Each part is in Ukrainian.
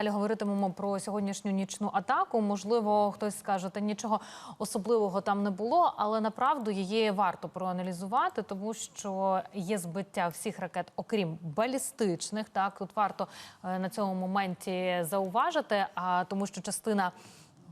Далі говоритимемо про сьогоднішню нічну атаку. Можливо, хтось скаже, та нічого особливого там не було, але направду її варто проаналізувати, тому що є збиття всіх ракет, окрім балістичних. Так тут варто е, на цьому моменті зауважити. А тому, що частина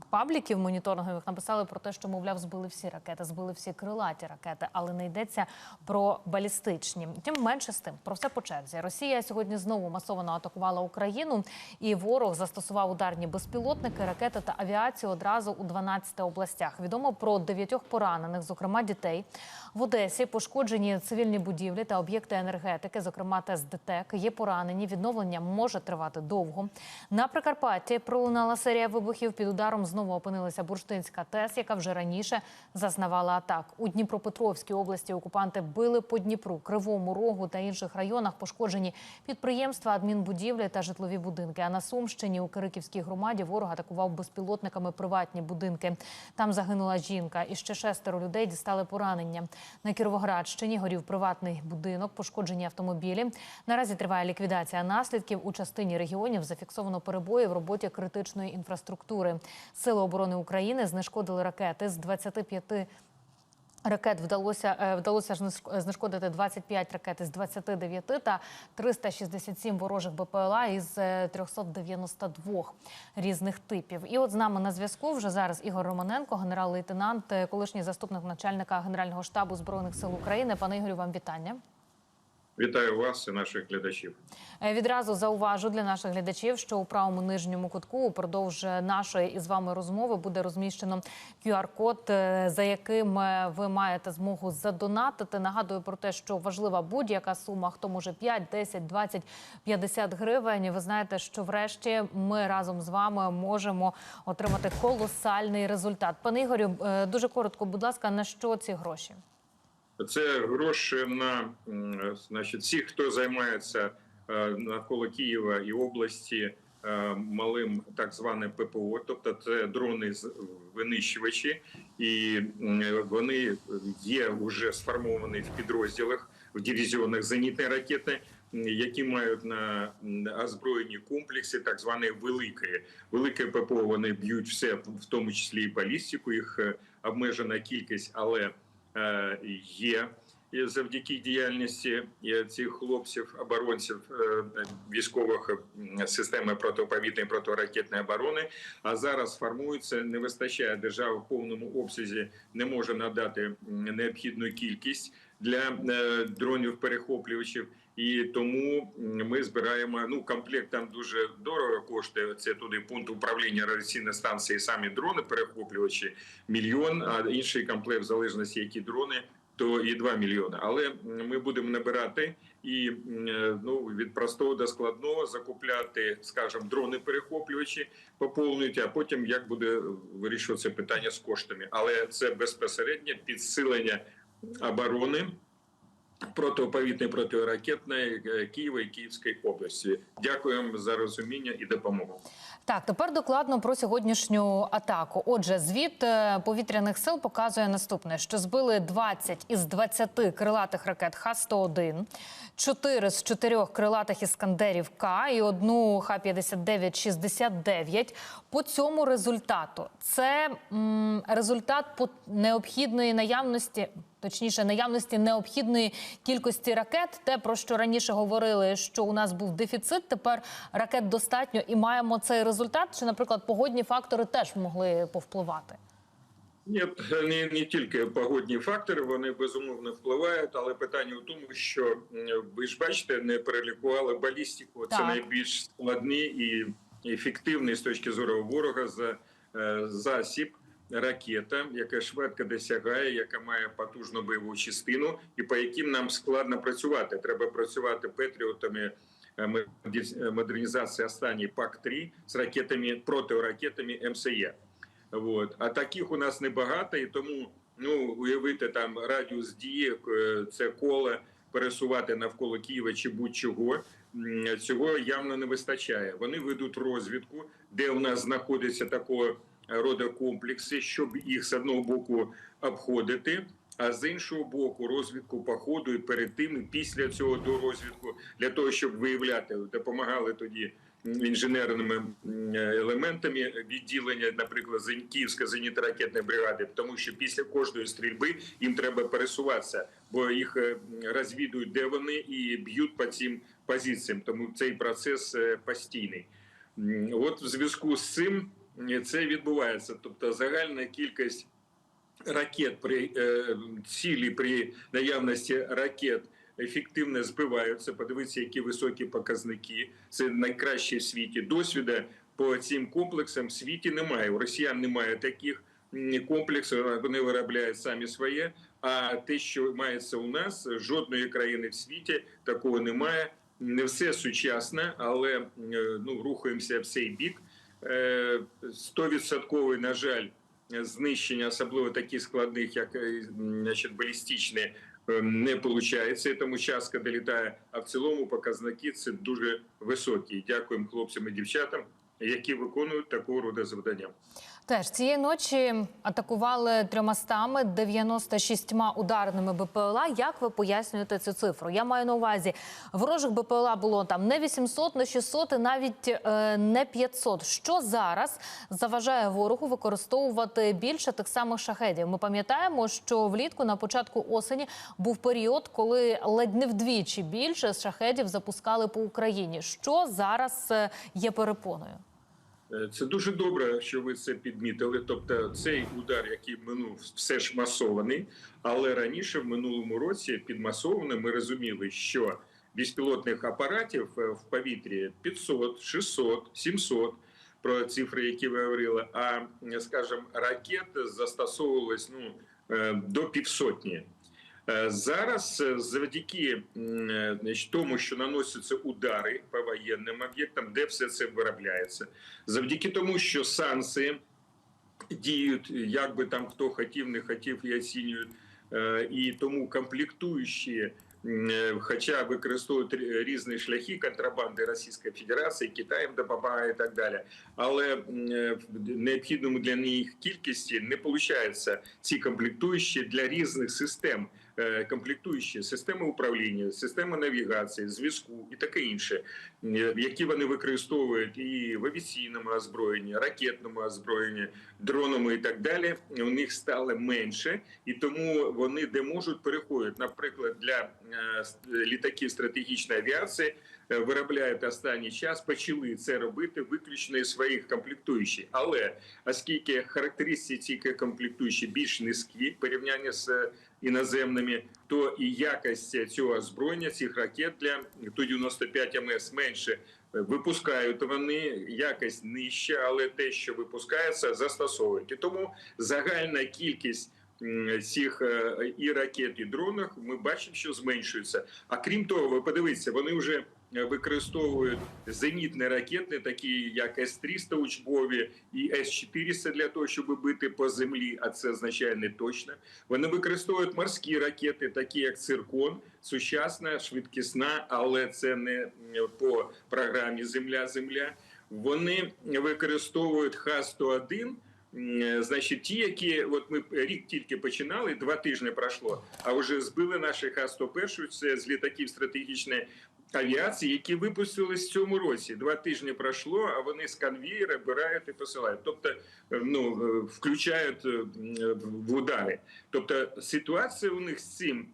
пабліків моніторингових написали про те, що мовляв збили всі ракети, збили всі крилаті ракети, але не йдеться про балістичні. Тим менше з тим, про все по черзі. Росія сьогодні знову масово атакувала Україну, і ворог застосував ударні безпілотники, ракети та авіацію одразу у 12 областях. Відомо про дев'ятьох поранених, зокрема дітей. В Одесі пошкоджені цивільні будівлі та об'єкти енергетики, зокрема ТЕС ДТЕК. Є поранені. Відновлення може тривати довго. На Прикарпатті пролунала серія вибухів. Під ударом знову опинилася бурштинська ТЕС, яка вже раніше зазнавала атак. У Дніпропетровській області окупанти били по Дніпру, Кривому Рогу та інших районах. Пошкоджені підприємства, адмінбудівлі та житлові будинки. А на Сумщині у Кириківській громаді ворог атакував безпілотниками приватні будинки. Там загинула жінка, і ще шестеро людей дістали поранення. На Кіровоградщині горів приватний будинок, пошкоджені автомобілі. Наразі триває ліквідація наслідків. У частині регіонів зафіксовано перебої в роботі критичної інфраструктури. Сили оборони України знешкодили ракети з 25 Ракет вдалося е, вдалося знешкодити 25 ракет із 29 та 367 ворожих БПЛА із е, 392 різних типів. І от з нами на зв'язку вже зараз Ігор Романенко, генерал-лейтенант, е, колишній заступник начальника Генерального штабу збройних сил України. Пане Ігорю, вам вітання. Вітаю вас і наших глядачів. Е, Відразу зауважу для наших глядачів, що у правому нижньому кутку упродовж нашої із вами розмови буде розміщено QR-код, е, за яким е, ви маєте змогу задонатити. Нагадую про те, що важлива будь-яка сума, хто може 5, 10, 20, 50 гривень. Ви знаєте, що врешті ми разом з вами можемо отримати колосальний результат. Пане Ігорю, дуже коротко, будь ласка, на що ці гроші? Це гроші на значить, всіх, хто займається е, навколо Києва і області е, малим так званим ППО, тобто це дрони винищувачі, і вони є вже сформовані в підрозділах в дивізіонах зенітні ракети. Які мають на озброєні комплекси, так звані великі. Велике ППО вони б'ють все, в тому числі і балістику. Їх е, обмежена кількість, але є завдяки діяльності е, цих хлопців, оборонців е, військових е, системи протиповітної протиракетної оборони. А зараз формується, не вистачає держава в повному обсязі, не може надати необхідну кількість для е, дронів перехоплювачів. І тому ми збираємо ну комплект там дуже дорого коштує. Це туди пункт управління радіаційної станції, самі дрони перехоплювачі мільйон. А інший комплект, в залежності які дрони, то і 2 мільйони. Але ми будемо набирати і ну від простого до складного закупляти, скажімо, дрони перехоплювачі, поповнюють, а потім як буде вирішуватися питання з коштами. Але це безпосередньо підсилення оборони протиповітної протиракетної е, Києва і Київської області. Дякуємо за розуміння і допомогу. Так, тепер докладно про сьогоднішню атаку. Отже, звіт е, повітряних сил показує наступне: що збили 20 із 20 крилатих ракет Х-101, 4 з 4 крилатих іскандерів К і одну Х-59-69. По цьому результату це м, результат необхідної наявності. Точніше, наявності необхідної кількості ракет, те про що раніше говорили, що у нас був дефіцит. Тепер ракет достатньо і маємо цей результат. Чи, наприклад, погодні фактори теж могли повпливати? Ні, не, не тільки погодні фактори, вони безумовно впливають, але питання в тому, що ви ж бачите, не перелікували балістику. Це Так. найбільш складний і ефективний з точки зору ворога за е, засіб. Ракета, яка швидко досягає, яка має потужну бойову частину, і по яким нам складно працювати. Треба працювати патріотами е, модернізації останньої ПАК-3 з ракетами протиракетами МСЕ. От. А таких у нас небагато, і тому ну уявити там радіус дії е, це коло пересувати навколо Києва чи будь-чого. Цього явно не вистачає. Вони ведуть розвідку, де у нас знаходяться такого роду комплекси, щоб їх з одного боку обходити. А з іншого боку, розвідку по і перед тим, і після цього до розвідку для того, щоб виявляти, допомагали тоді інженерними елементами відділення, наприклад, Зен- Київської зенітно-ракетної бригади, тому що після кожної стрільби їм треба пересуватися, бо їх е, розвідують, де вони, і б'ють по цим позиціям. Тому цей процес е, постійний. От в зв'язку з цим це відбувається. Тобто загальна кількість ракет при е, цілі при наявності ракет ефективно збиваються. Подивіться, які високі показники. Це найкраще в світі. Досвіду по цим комплексам в світі немає. У росіян немає таких комплексів. Вони виробляють самі своє. А те, що мається у нас, жодної країни в світі такого немає. Не все сучасне, але е, ну рухаємося в цей бік. Е, Стовідсотковий, на жаль, знищення, особливо таких складних, як е, значить, балістичні, е, не виходить. Тому частка долітає. А в цілому показники це дуже високі. Дякуємо хлопцям і дівчатам, які виконують такого роду завдання. Теж цієї ночі атакували 396 ударними БПЛА. Як ви пояснюєте цю цифру? Я маю на увазі, ворожих БПЛА було там не 800, не 600 і навіть е, не 500. Що зараз заважає ворогу використовувати більше тих самих шахедів? Ми пам'ятаємо, що влітку на початку осені був період, коли ледь не вдвічі більше шахедів запускали по Україні. Що зараз е, є перепоною? Е, Це дуже добре, що ви це підмітили. Тобто, цей удар, який минув, все ж масований. Але раніше, в минулому році, під масованим ми розуміли, що безпілотних апаратів е, в повітрі 500, 600, 700, про цифри, які ви говорили. А скажімо, ракет застосовувалось ну е, до півсотні. Е, Зараз е, завдяки е, тому, що наносяться удари по воєнним об'єктам, де все це виробляється, завдяки тому, що санкції діють, як би там хто хотів, не хотів і оцінюють, і тому комплектуючі. Хоча використовують різні шляхи контрабанди Російської Федерації, Китаєм допомагає і так далі. Але в необхідному для них кількості не виходить ці комплектуючі для різних систем. Е, Комплектуючі системи управління, системи навігації, зв'язку і таке інше, е, які вони використовують і в авіаційному озброєнні, ракетному озброєнні, дронами і так далі. У них стало менше, і тому вони де можуть переходять. Наприклад, для е, літаків стратегічної авіації виробляють останній час, почали це робити виключно із своїх комплектуючих. Але оскільки характеристики комплектуючі більш низькі в порівнянні з е, іноземними, то і якість цього озброєння цих ракет для Ту-95 МС менше е, випускають вони якість нижча, але те, що випускається, застосовують. І тому загальна кількість цих е, і ракет, і дронів ми бачимо, що зменшується. А крім того, ви подивіться, вони вже е, використовують зенітні ракети, такі як С-300 учбові і С-400 для того, щоб бити по землі. А це означає не точно. Вони використовують морські ракети, такі як циркон, сучасна, швидкісна, але це не е, по програмі Земля-Земля. Вони використовують Х-101, м, значить, ті, які от ми рік тільки починали, два тижні пройшло, а вже збили наші Х-101, це з літаків стратегічної авіації, які випустились в цьому році. Два тижні пройшло, а вони з конвієра бирають і посилають. Тобто, е, ну е, включають е, в удари. Тобто ситуація у них з цим,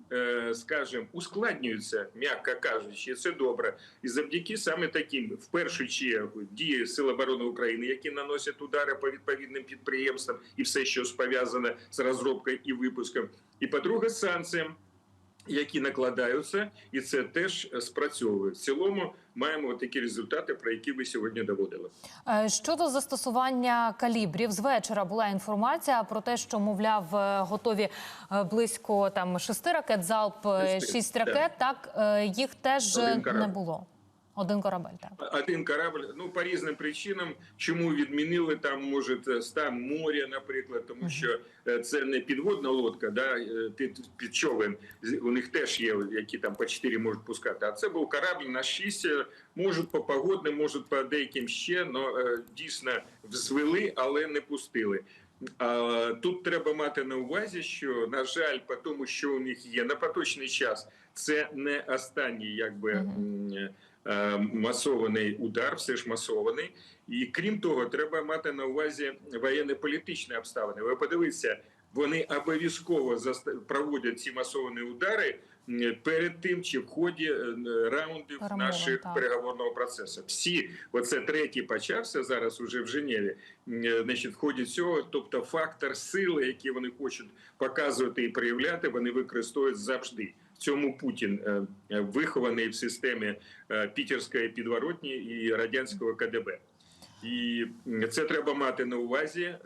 скажімо, ускладнюється, м'яко кажучи, це добре. І завдяки саме таким, в першу чергу, дії Сил оборони України, які наносять удари по відповідним підприємствам і все, що пов'язане з розробкою і випуском. І по-друге, санкціям. Які накладаються, і це теж спрацьовує. В цілому маємо такі результати, про які ви сьогодні доводили. Е, Щодо застосування калібрів, з вечора була інформація про те, що мовляв е, готові е, близько там шести ракет, залп е, шість ракет. Так так їх теж е, не було. Один корабель. Так Один корабль, ну по різним причинам, чому відмінили там, може стан моря, наприклад, тому що е, це не підводна лодка, да е, під, під човен. У них теж є, які там по 4 можуть пускати. А це був корабль на 6, е, можуть по погодним, можуть по деяким ще, але дійсно взвели, але не пустили. А, тут треба мати на увазі, що на жаль, по тому, що у них є на поточний час, це не останній, якби масований удар, все ж масований. І крім того, треба мати на увазі воєнно-політичні обставини. Ви подивіться, вони обов'язково проводять ці масовані удари перед тим чи в ході е, раундів Перемовин, наших так. переговорного процесу. Всі, оце третій почався зараз уже в Женеві. е, Значить, в ході цього, тобто фактор сили, який вони хочуть показувати і проявляти, вони використовують завжди. Цьому Путін е, вихований в системі пітерської підворотні і радянського КДБ. І це треба мати на увазі, е,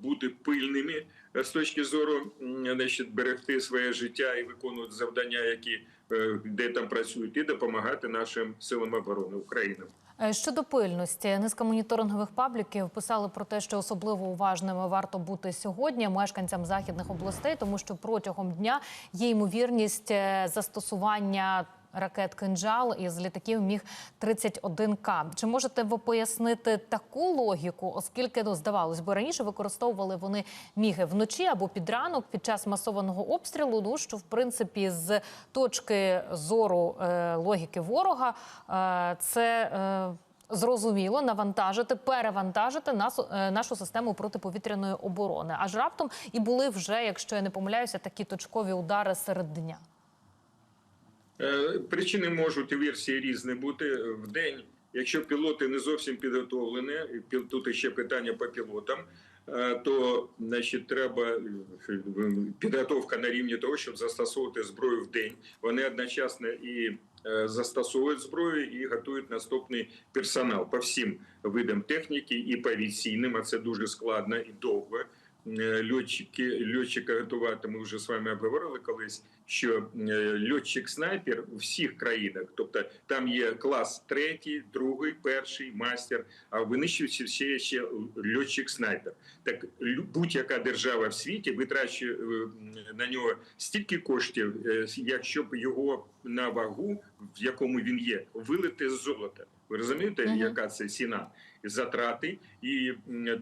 бути пильними е, з точки зору значить, берегти своє життя і виконувати завдання, які е, де там працюють, і допомагати нашим силам оборони України. Щодо пильності, низка моніторингових пабліків писали про те, що особливо уважними варто бути сьогодні мешканцям західних областей, тому що протягом дня є ймовірність застосування. Ракет кинжал із літаків міг 31 к Чи можете ви пояснити таку логіку, оскільки ну, здавалось би раніше використовували вони міги вночі або під ранок під час масованого обстрілу? Ну що в принципі з точки зору е, логіки ворога е, це. Е, Зрозуміло, навантажити, перевантажити нас, е, нашу систему протиповітряної оборони. Аж раптом і були вже, якщо я не помиляюся, такі точкові удари серед дня. Е, Причини можуть і версії різні бути в день. Якщо пілоти не зовсім підготовлені, тут ще питання по пілотам, е, то значить треба е, підготовка на рівні того, щоб застосовувати зброю в день. Вони одночасно і застосовують зброю і готують наступний персонал по всім видам техніки і по авіаційним, а це дуже складно і довго. Е, Льотчики, льотчика готувати. Ми вже з вами обговорили колись, що е, льотчик-снайпер у всіх країнах, тобто там є клас третій, другий, перший, мастер, а винищується ще ще льотчик-снайпер. Так будь-яка держава в світі витрачує е, на нього стільки коштів, якщо б його на вагу, в якому він є, вилити з золота. Ви розумієте, яка це ціна затрати, і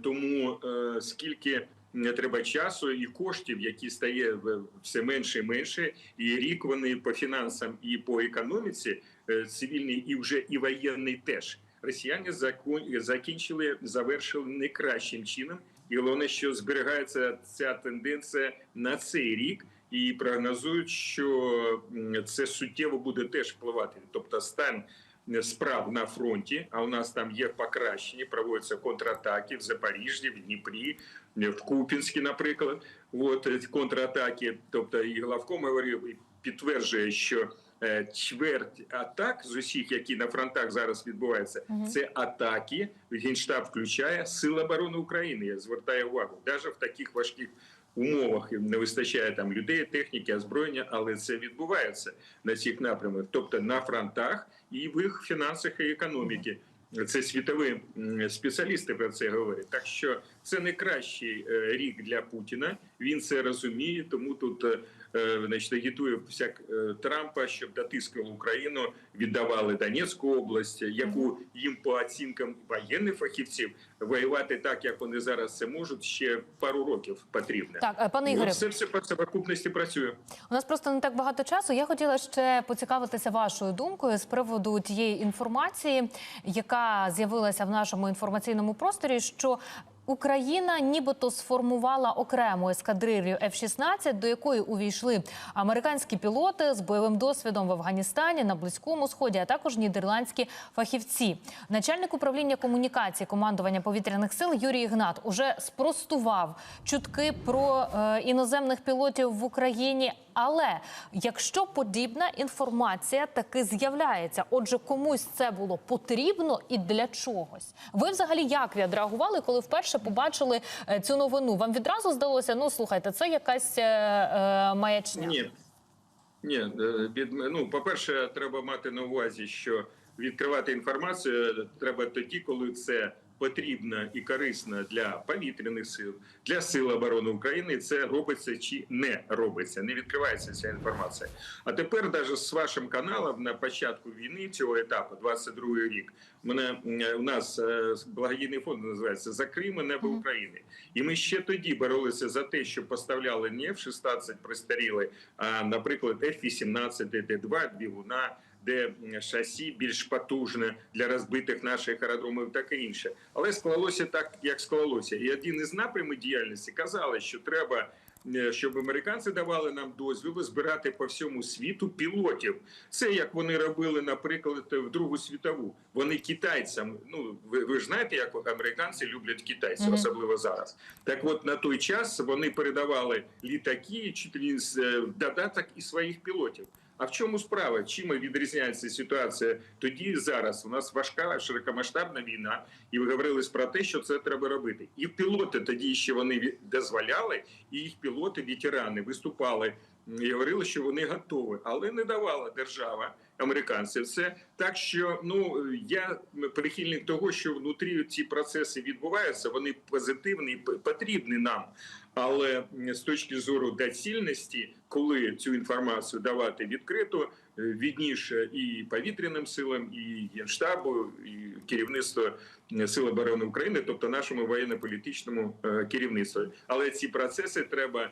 тому скільки треба часу і коштів, які стає все менше і менше, і рік вони по фінансам і по економіці е, цивільний і вже і воєнний теж. Росіяни закон- закінчили, завершили не кращим чином, і головне, що зберігається ця тенденція на цей рік. І прогнозують, що це суттєво буде теж впливати. Тобто, стан справ на фронті, а у нас там є покращення, проводяться контратаки в Запоріжжі, в Дніпрі, в Купінській, наприклад. От е, контратаки. Тобто, і главком говорив і підтверджує, що е, чверть атак з усіх, які на фронтах зараз відбуваються, Мгм. це атаки. Генштаб включає Сили оборони України. Я звертаю увагу, навіть в таких важких. Умовах не вистачає там людей, техніки, озброєння, але це відбувається на цих напрямах, тобто на фронтах і в їх фінансах і економіки. Це світові спеціалісти про це говорять. Так що це не кращий е, рік для Путіна. Він це розуміє, тому тут е, значить, агітує всяк е, Трампа, щоб дотискував Україну, віддавали Донецьку область, яку їм по оцінкам воєнних фахівців воювати так, як вони зараз це можуть, ще пару років потрібно. Так, е, пане Ігорю, От це все по совокупності працює. У нас просто не так багато часу. Я хотіла ще поцікавитися вашою думкою з приводу тієї інформації, яка з'явилася в нашому інформаційному просторі, що Україна нібито сформувала окрему ескадрилью F-16, до якої увійшли американські пілоти з бойовим досвідом в Афганістані на близькому сході, а також нідерландські фахівці. Начальник управління комунікації командування повітряних сил Юрій Ігнат уже спростував чутки про е, іноземних пілотів в Україні. Але якщо подібна інформація таки з'являється, отже, комусь це було потрібно і для чогось. Ви взагалі як відреагували, коли вперше побачили е, цю новину? Вам відразу здалося, ну слухайте, це якась е, е, маячня? Ні. Ні, е, від, ну, по-перше, треба мати на увазі, що відкривати інформацію треба тоді, коли це потрібно і корисно для повітряних сил, для сил оборони України. Це робиться чи не робиться, не відкривається ця інформація. А тепер, навіть з вашим каналом на початку війни цього етапу, 22 рік, мене у нас е, благодійний фонд називається за Крим і небо України. І ми ще тоді боролися за те, щоб поставляли не F-16 пристаріли, а наприклад F-18, Т-2, двигуна, де шасі більш потужне для розбитих наших аеродромів, таке інше. Але склалося так, як склалося. І один із напрямів діяльності казали, що треба. е, Щоб американці давали нам дозвіл збирати по всьому світу пілотів, це як вони робили, наприклад, в Другу світову. Вони китайцям. Ну ви, ви ж знаєте, як американці люблять китайців, особливо зараз. Так, от на той час вони передавали літаки, чи то з е, додаток і своїх пілотів. А в чому справа? Чим відрізняється ситуація тоді і зараз? У нас важка широкомасштабна війна, і ви говорили про те, що це треба робити. І пілоти тоді ще вони дозволяли, і їх пілоти, ветерани, виступали і говорили, що вони готові, але не давала держава американців. Це так, що ну я прихильник того, що внутрі ці процеси відбуваються. Вони позитивні, і потрібні нам. Але з точки зору доцільності, коли цю інформацію давати відкрито, е, відніше і повітряним силам, і генштабу, і керівництво Сил оборони України, тобто нашому воєнно-політичному е, керівництву. Але ці процеси треба е,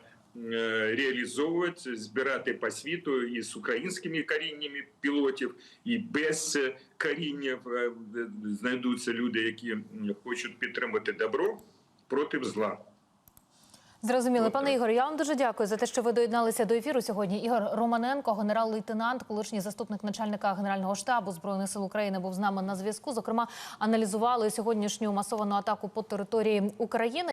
реалізовувати, збирати по світу і з українськими коріннями пілотів, і без коріння знайдуться люди, які хочуть підтримати добро проти зла. Зрозуміло, пане. Ігор. Я вам дуже дякую за те, що ви доєдналися до ефіру сьогодні. Ігор Романенко, генерал-лейтенант, колишній заступник начальника генерального штабу збройних сил України, був з нами на зв'язку. Зокрема, аналізували сьогоднішню масовану атаку по території України.